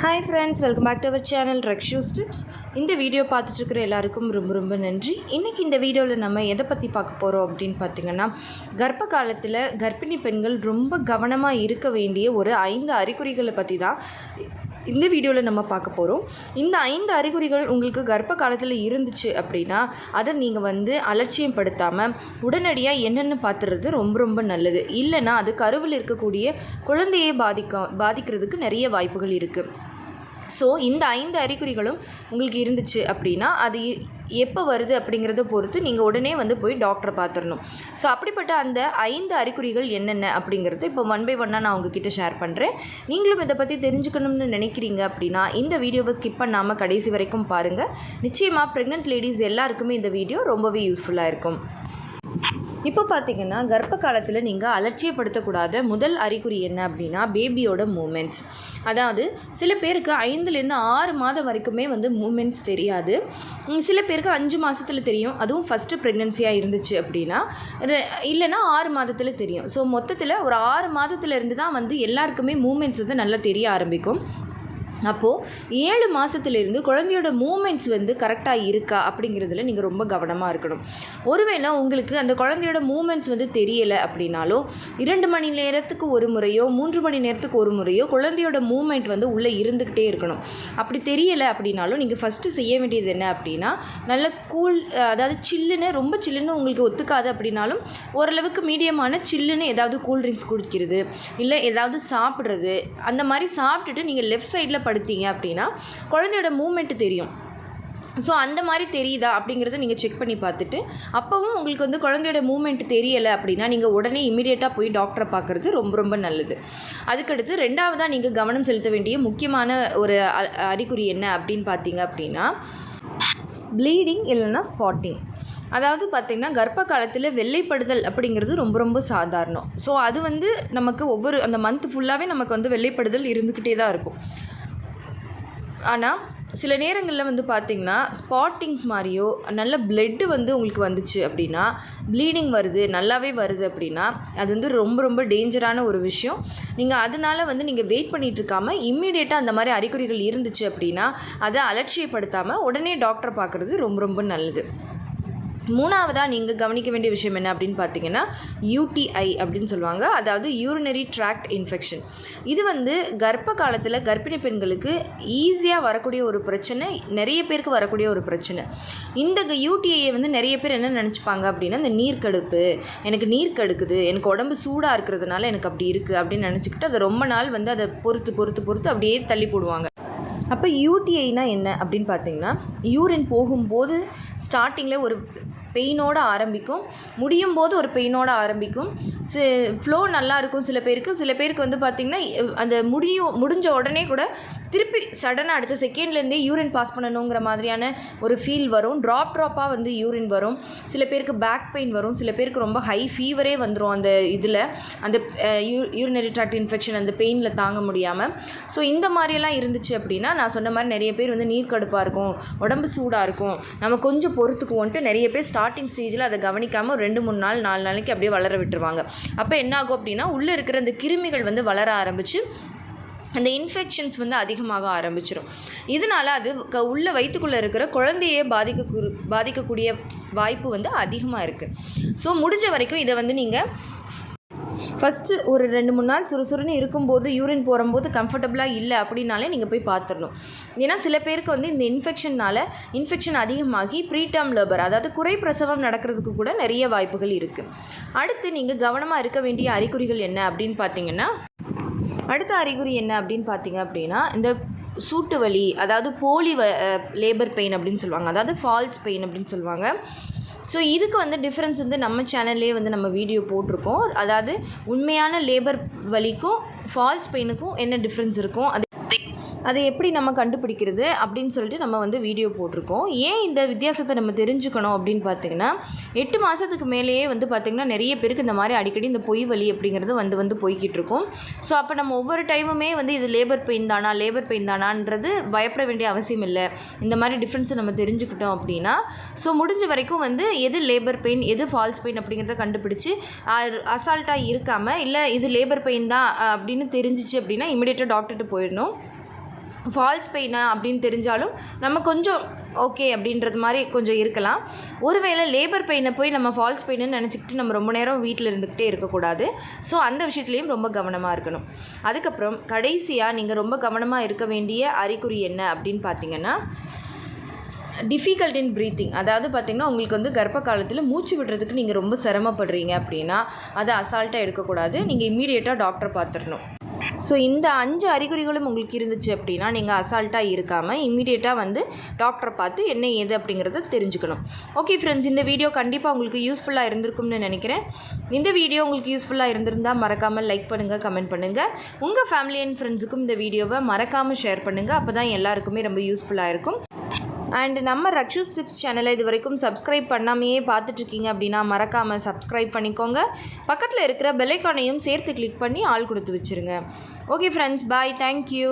Hi friends welcome back to our channel Rakshu tips இந்த video பார்த்துட்ருக்குற எல்லாருக்கும் ரொம்ப ரொம்ப நன்றி. இன்றைக்கி இந்த வீடியோவில் நம்ம எதை பற்றி பார்க்க போகிறோம் அப்படின்னு பார்த்தீங்கன்னா கர்ப்ப காலத்தில் கர்ப்பிணி பெண்கள் ரொம்ப கவனமாக இருக்க வேண்டிய ஒரு ஐந்து அறிகுறிகளை பற்றி தான் இந்த வீடியோவில் நம்ம பார்க்க போகிறோம் இந்த ஐந்து அறிகுறிகள் உங்களுக்கு கர்ப்ப காலத்தில் இருந்துச்சு அப்படின்னா அதை நீங்கள் வந்து அலட்சியம் படுத்தாமல் உடனடியாக என்னென்னு பார்த்துறது ரொம்ப ரொம்ப நல்லது. இல்லைன்னா அது கருவில் இருக்கக்கூடிய குழந்தையை பாதிக்க பாதிக்கிறதுக்கு நிறைய வாய்ப்புகள் இருக்குது ஸோ இந்த ஐந்து அறிகுறிகளும் உங்களுக்கு இருந்துச்சு அப்படின்னா அது எப்போ வருது அப்படிங்கிறத பொறுத்து நீங்கள் உடனே வந்து போய் டாக்டரை பார்த்துடணும். ஸோ அப்படிப்பட்ட அந்த ஐந்து அறிகுறிகள் என்னென்ன அப்படிங்கிறது இப்போ ஒன் பை ஒன்னாக நான் உங்ககிட்ட ஷேர் பண்ணுறேன் நீங்களும் இதை பற்றி தெரிஞ்சுக்கணும்னு நினைக்கிறீங்க அப்படின்னா இந்த வீடியோவை ஸ்கிப் பண்ணாமல் கடைசி வரைக்கும் பாருங்கள் நிச்சயமாக ப்ரெக்னென்ட் லேடிஸ் எல்லாருக்குமே இந்த வீடியோ ரொம்பவே யூஸ்ஃபுல்லாக இருக்கும். இப்போ பார்த்தீங்கன்னா கர்ப்ப காலத்தில் நீங்கள் அலட்சியப்படுத்தக்கூடாத முதல் அறிகுறி என்ன அப்படின்னா பேபியோட மூமெண்ட்ஸ் அதாவது சில பேருக்கு ஐந்துலேருந்து ஆறு மாதம் வரைக்குமே வந்து மூமெண்ட்ஸ் தெரியாது. சில பேருக்கு அஞ்சு மாதத்தில் தெரியும். அதுவும் ஃபஸ்ட்டு ப்ரெக்னென்சியாக இருந்துச்சு அப்படின்னா இல்லைன்னா ஆறு மாதத்தில் தெரியும். ஸோ மொத்தத்தில் ஒரு ஆறு மாதத்துலேருந்து தான் வந்து எல்லாருக்குமே மூமெண்ட்ஸ் வந்து நல்லா தெரிய ஆரம்பிக்கும். அப்போது ஏழு மாதத்துலேருந்து குழந்தையோட மூமெண்ட்ஸ் வந்து கரெக்டாக இருக்கா அப்படிங்கிறதுல நீங்கள் ரொம்ப கவனமாக இருக்கணும். ஒருவேளை உங்களுக்கு அந்த குழந்தையோட மூமெண்ட்ஸ் வந்து தெரியலை அப்படின்னாலோ இரண்டு மணி நேரத்துக்கு ஒரு முறையோ மூன்று மணி நேரத்துக்கு ஒரு முறையோ குழந்தையோட மூமெண்ட் வந்து உள்ளே இருந்துக்கிட்டே இருக்கணும். அப்படி தெரியலை அப்படின்னாலும் நீங்கள் ஃபஸ்ட்டு செய்ய வேண்டியது என்ன அப்படின்னா நல்ல கூல் அதாவது சில்லுன்னு ரொம்ப சில்லுன்னு உங்களுக்கு ஒத்துக்காது அப்படின்னாலும் ஓரளவுக்கு மீடியமான சில்லுன்னு ஏதாவது கூல் ட்ரிங்க்ஸ் குடிக்கிறது இல்லை ஏதாவது சாப்பிட்றது அந்த மாதிரி சாப்பிட்டுட்டு நீங்கள் லெஃப்ட் சைடில் படுத்தீங்க அப்படின்னா குழந்தையோட மூமெண்ட்டு தெரியும். ஸோ அந்த மாதிரி தெரியுதா அப்படிங்கிறத நீங்கள் செக் பண்ணி பார்த்துட்டு அப்போவும் உங்களுக்கு வந்து குழந்தையோட மூமெண்ட் தெரியலை அப்படின்னா நீங்கள் உடனே இமீடியட்டாக போய் டாக்டரை பார்க்குறது ரொம்ப ரொம்ப நல்லது. அதுக்கடுத்து ரெண்டாவதாக நீங்கள் கவனம் செலுத்த வேண்டிய முக்கியமான ஒரு அ- அறிகுறி என்ன அப்படின்னு பார்த்தீங்க அப்படின்னா ப்ளீடிங் இல்லைன்னா ஸ்பாட்டிங் அதாவது பார்த்திங்கன்னா கர்ப்ப காலத்தில் வெள்ளைப்படுதல் அப்படிங்கிறது ரொம்ப ரொம்ப சாதாரணம். ஸோ அது வந்து நமக்கு ஒவ்வொரு அந்த மந்த் ஃபுல்லாகவே நமக்கு வந்து வெள்ளைப்படுதல் இருந்துக்கிட்டே தான் இருக்கும். ஆனால் சில நேரங்களில் வந்து பார்த்திங்கன்னா ஸ்பாட்டிங்ஸ் மாதிரியோ நல்ல பிளட்டு வந்து உங்களுக்கு வந்துச்சு அப்படின்னா ப்ளீடிங் வருது நல்லாவே வருது அப்படின்னா அது வந்து ரொம்ப ரொம்ப டேஞ்சரான ஒரு விஷயம். நீங்கள் அதனால வந்து நீங்கள் வெயிட் பண்ணிட்டு இருக்காம அந்த மாதிரி அறிகுறிகள் இருந்துச்சு அப்படின்னா அதை அலட்சியப்படுத்தாமல் உடனே டாக்டரை பார்க்குறது ரொம்ப ரொம்ப நல்லது. மூணாவதாக நீங்கள் கவனிக்க வேண்டிய விஷயம் என்ன அப்படின்னு பார்த்தீங்கன்னா யூடிஐ அப்படின்னு சொல்லுவாங்க. அதாவது யூரினரி ட்ராக்ட் இன்ஃபெக்ஷன் இது வந்து கர்ப்ப காலத்தில் கர்ப்பிணி பெண்களுக்கு ஈஸியாக வரக்கூடிய ஒரு பிரச்சனை நிறைய பேருக்கு வரக்கூடிய ஒரு பிரச்சனை. இந்த யூடிஐயை வந்து நிறைய பேர் என்ன நினச்சிப்பாங்க அப்படின்னா இந்த நீர்க்கடுப்பு எனக்கு நீர் கடுக்குது எனக்கு உடம்பு சூடாக இருக்கிறதுனால எனக்கு அப்படி இருக்குது அப்படின்னு நினச்சிக்கிட்டு அதை ரொம்ப நாள் வந்து அதை பொறுத்து பொறுத்து பொறுத்து அப்படியே தள்ளி போடுவாங்க. அப்போ யூடிஐனா என்ன அப்படின்னு பார்த்தீங்கன்னா யூரின் போகும்போது ஸ்டார்டிங்கில் ஒரு பெயினோடு ஆரம்பிக்கும். முடியும் போது ஒரு பெயினோட ஆரம்பிக்கும். சி ஃப்ளோ நல்லாயிருக்கும் சில பேருக்கு. சில பேருக்கு வந்து பார்த்திங்கன்னா அந்த முடியும் முடிஞ்ச உடனே கூட திருப்பி சடனாக அடுத்த செகண்ட்லேருந்தே யூரின் பாஸ் பண்ணணுங்கிற மாதிரியான ஒரு ஃபீல் வரும். ட்ராப் ட்ராப்பாக வந்து யூரின் வரும். சில பேருக்கு பேக் பெயின் வரும். சில பேருக்கு ரொம்ப ஹை ஃபீவரே வந்துடும் அந்த இதில். அந்த யூ யூரினரி ட்ராக்ட் இன்ஃபெக்ஷன் அந்த பெயினில் தாங்க முடியாமல் ஸோ இந்த மாதிரியெல்லாம் இருந்துச்சு அப்படின்னா நான் சொன்ன மாதிரி நிறைய பேர் வந்து நீர் கடுப்பாக இருக்கும் உடம்பு சூடாக இருக்கும். நம்ம கொஞ்சம் பொறுத்துக்குவோன்ட்டு நிறைய பேர் ஸ்டார்ட் ஸ்டார்டிங் ஸ்டேஜில் அதை கவனிக்காமல் ரெண்டு மூணு நாள் நாலு நாளைக்கு அப்படியே வளர விட்டுருவாங்க. அப்போ என்ன ஆகும் அப்படின்னா உள்ளே இருக்கிற அந்த கிருமிகள் வந்து வளர ஆரம்பித்து அந்த இன்ஃபெக்ஷன்ஸ் வந்து அதிகமாக ஆரம்பிச்சிடும் இதனால் அது க உள்ள வயிற்றுக்குள்ளே இருக்கிற குழந்தையே பாதிக்க பாதிக்கக்கூடிய வாய்ப்பு வந்து அதிகமாக இருக்குது ஸோ முடிஞ்ச வரைக்கும் இதை வந்து நீங்கள் ஃபஸ்ட்டு ஒரு ரெண்டு மூணு நாள் சுறுசுறுன்னு இருக்கும்போது யூரின் போகும்போது கம்ஃபர்டபுளாக இல்லை அப்படின்னாலே நீங்கள் போய் பார்த்துடணும். ஏன்னா சில பேருக்கு வந்து இந்த இன்ஃபெக்ஷனால் இன்ஃபெக்ஷன் அதிகமாகி ப்ரீடம் லேபர் அதாவது குறை பிரசவம் நடக்கிறதுக்கு கூட நிறைய வாய்ப்புகள் இருக்குது அடுத்து நீங்கள் கவனமாக இருக்க வேண்டிய அறிகுறிகள் என்ன அப்படின்னு பார்த்தீங்கன்னா அடுத்த அறிகுறி என்ன அப்படின்னு பார்த்தீங்க அப்படின்னா இந்த சூட்டு வலி அதாவது போலி வ லேபர் பெயின் அப்படின்னு சொல்லுவாங்க. அதாவது ஃபால்ஸ் பெயின் அப்படின்னு சொல்லுவாங்க. ஸோ இதுக்கு வந்து டிஃப்ரென்ஸ் வந்து நம்ம சேனல்லே வந்து நம்ம வீடியோ போட்டிருக்கோம். அதாவது உண்மையான லேபர் வலிக்கும் ஃபால்ஸ் பெயினுக்கும் என்ன டிஃப்ரென்ஸ் இருக்கும்? அது அதை எப்படி நம்ம கண்டுபிடிக்கிறது அப்படின்னு சொல்லிட்டு நம்ம வந்து வீடியோ போட்டிருக்கோம். ஏன் இந்த வித்தியாசத்தை நம்ம தெரிஞ்சுக்கணும் அப்படின்னு பார்த்தீங்கன்னா எட்டு மாதத்துக்கு மேலேயே வந்து பார்த்திங்கன்னா நிறைய பேருக்கு இந்த மாதிரி அடிக்கடி இந்த பொய் வலி அப்படிங்கிறது வந்து வந்து போய்கிட்டு இருக்கும். ஸோ அப்போ நம்ம ஒவ்வொரு டைமுமே வந்து இது லேபர் பெயின் தானா லேபர் பெயின் தானான்றது பயப்பட வேண்டிய அவசியம் இல்லை. இந்த மாதிரி டிஃப்ரென்ஸை நம்ம தெரிஞ்சுக்கிட்டோம் அப்படின்னா ஸோ முடிஞ்ச வரைக்கும் வந்து எது லேபர் பெயின் எது ஃபால்ஸ் பெயின் அப்படிங்கிறத கண்டுபிடிச்சி அசால்ட்டாக இருக்காமல் இல்லை இது லேபர் பெயின் தான் அப்படின்னு தெரிஞ்சிச்சு அப்படின்னா இமிடியேட்டாக டாக்டர்கிட்ட போயிடணும். ஃபால்ஸ் பெயினா அப்படின்னு தெரிஞ்சாலும் நம்ம கொஞ்சம் ஓகே அப்படின்றது மாதிரி கொஞ்சம் இருக்கலாம். ஒருவேளை லேபர் பெயினை போய் நம்ம ஃபால்ஸ் பெயின்னு நினச்சிக்கிட்டு நம்ம ரொம்ப நேரம் வீட்டில் இருந்துக்கிட்டே இருக்கக்கூடாது. ஸோ அந்த விஷயத்துலேயும் ரொம்ப கவனமாக இருக்கணும். அதுக்கப்புறம் கடைசியாக நீங்கள் ரொம்ப கவனமாக இருக்க வேண்டிய அறிகுறி என்ன அப்படின்னு பார்த்தீங்கன்னா டிஃபிகல்ட் இன் ப்ரீத்திங் அதாவது பார்த்திங்கன்னா உங்களுக்கு வந்து கர்ப்ப காலத்தில் மூச்சு விடுறதுக்கு நீங்கள் ரொம்ப சிரமப்படுறீங்க அப்படின்னா அதை அசால்ட்டாக எடுக்கக்கூடாது. நீங்கள் இம்மீடியட்டாக டாக்டரை பார்த்துடணும். ஸோ இந்த அஞ்சு அறிகுறிகளும் உங்களுக்கு இருந்துச்சு அப்படின்னா நீங்கள் அசால்ட்டாக இருக்காமல் இம்மீடியட்டாக வந்து டாக்டரை பார்த்து என்ன ஏது அப்படிங்கிறத தெரிஞ்சுக்கணும். ஓகே ஃப்ரெண்ட்ஸ் இந்த வீடியோ கண்டிப்பாக உங்களுக்கு யூஸ்ஃபுல்லாக இருந்திருக்கும்னு நினைக்கிறேன். இந்த வீடியோ உங்களுக்கு யூஸ்ஃபுல்லாக இருந்திருந்தால் மறக்காமல் லைக் பண்ணுங்கள் கமெண்ட் பண்ணுங்கள் உங்கள் ஃபேமிலி அண்ட் ஃப்ரெண்ட்ஸுக்கும் இந்த வீடியோவை மறக்காமல் ஷேர் பண்ணுங்கள் அப்போ தான் எல்லாருக்குமே ரொம்ப யூஸ்ஃபுல்லாக இருக்கும். அண்ட் நம்ம ரக்ஷு ஸ்டிப்ஸ் சேனலை இது வரைக்கும் சப்ஸ்கிரைப் பண்ணாமையே பார்த்துட்ருக்கீங்க அப்படின்னா மறக்காமல் சப்ஸ்கிரைப் பண்ணிக்கோங்க. பக்கத்தில் இருக்கிற பெல்லைக்கானையும் சேர்த்து கிளிக் பண்ணி ஆள் கொடுத்து வச்சுருங்க. Okay friends bye thank you